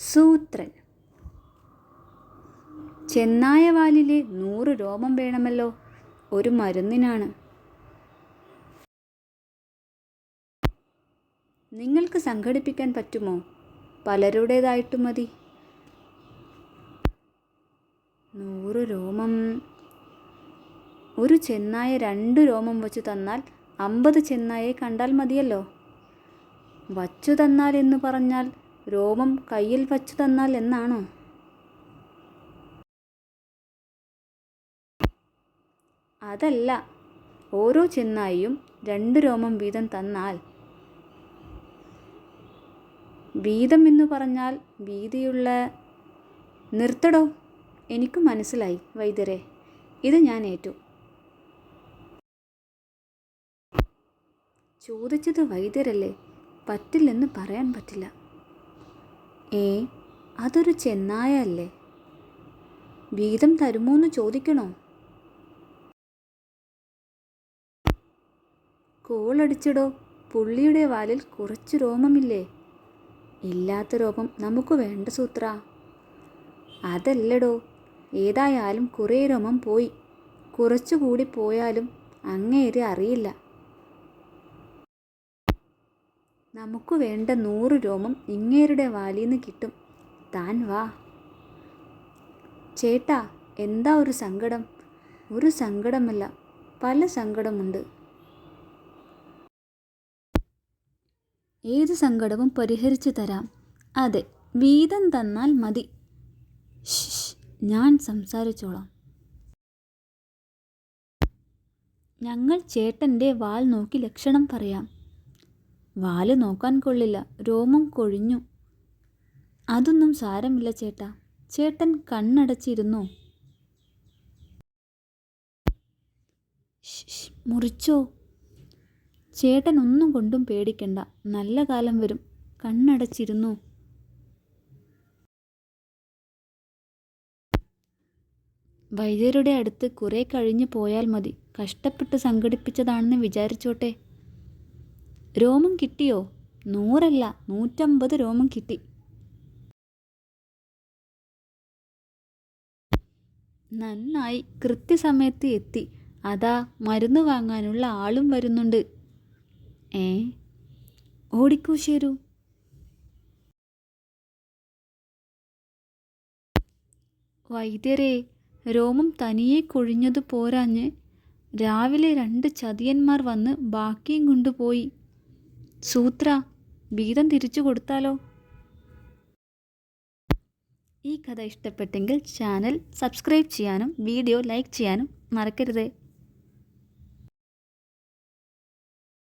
സൂത്രൻ. ചെന്നായവാലിലെ നൂറ് രോമം വേണമല്ലോ. ഒരു മരുന്നിനാണ്. നിങ്ങൾക്ക് സംഘടിപ്പിക്കാൻ പറ്റുമോ? പലരുടേതായിട്ട് മതി. നൂറ് രോമം. ഒരു ചെന്നായ രണ്ട് രോമം വച്ചു തന്നാൽ അമ്പത് ചെന്നായെ കണ്ടാൽ മതിയല്ലോ. വച്ചു തന്നാൽ എന്ന് പറഞ്ഞാൽ രോമം കയ്യിൽ വച്ചു തന്നാൽ എന്നാണോ? അതല്ല ഓരോ ചെന്നായിയും രണ്ട് രോമം വീതം തന്നാൽ. വീതം എന്ന് പറഞ്ഞാൽ വീതിയുള്ള നിർത്തടോ? എനിക്ക് മനസ്സിലായി വൈദ്യരെ. ഇത് ഞാൻ ഏറ്റു. ചോദിച്ചത് വൈദ്യരല്ലേ? പറ്റില്ലെന്ന് പറയാൻ പറ്റില്ല. ഏ അതൊരു ചെന്നായ അല്ലേ വീതം തരുമോന്ന് ചോദിക്കണോ? കോളടിച്ചടോ പുള്ളിയുടെ വാലിൽ കുറച്ച് രോമമില്ലേ? ഇല്ലാത്ത രോമം നമുക്ക് വേണ്ട സൂത്ര. അതല്ലടോ ഏതായാലും കുറേ രോമം പോയി. കുറച്ചുകൂടി പോയാലും അങ്ങേരെ അറിയില്ല. നമുക്ക് വേണ്ട നൂറ് രോമം ഇങ്ങേരുടെ വാലിന്ന് കിട്ടും. താൻ വാ. ചേട്ടാ എന്താ ഒരു സങ്കടം? ഒരു സങ്കടമല്ല പല സങ്കടമുണ്ട്. ഏത് സങ്കടവും പരിഹരിച്ചു തരാം. അതെ വീതം തന്നാൽ മതി. ഞാൻ സംസാരിച്ചോളാം. ഞങ്ങൾ ചേട്ടന്റെ വാൽ നോക്കി ലക്ഷണം പറയാം. വാൽ നോക്കാൻ കൊള്ളില്ല. രോമം കൊഴിഞ്ഞു. അതൊന്നും സാരമില്ല ചേട്ടാ. ചേട്ടൻ കണ്ണടച്ചിരുന്നു. മുറിച്ചോ? ചേട്ടൻ ഒന്നും കൊണ്ടും പേടിക്കണ്ട. നല്ല കാലം വരും. കണ്ണടച്ചിരുന്നു. വൈദ്യരുടെ അടുത്ത് കുറെ കഴിഞ്ഞു പോയാൽ മതി. കഷ്ടപ്പെട്ട് സംഘടിപ്പിച്ചതാണെന്ന് വിചാരിച്ചോട്ടെ. രോമം കിട്ടിയോ? നൂറല്ല നൂറ്റമ്പത് രോമം കിട്ടി. നന്നായി കൃത്യസമയത്ത് എത്തി. അതാ മരുന്ന് വാങ്ങാനുള്ള ആളും വരുന്നുണ്ട്. ഏ? ഓടിക്കൂ ശരു വൈദ്യരെ രോമം തനിയെ കൊഴിഞ്ഞതു പോരാഞ്ഞ് രാവിലെ രണ്ട് ചതിയന്മാർ വന്ന് ബാക്കിയും കൊണ്ടുപോയി. സൂത്ര വീതം തിരിച്ചു കൊടുത്താലോ? ഈ കഥ ഇഷ്ടപ്പെട്ടെങ്കിൽ ചാനൽ സബ്സ്ക്രൈബ് ചെയ്യാനും വീഡിയോ ലൈക്ക് ചെയ്യാനും മറക്കരുത്.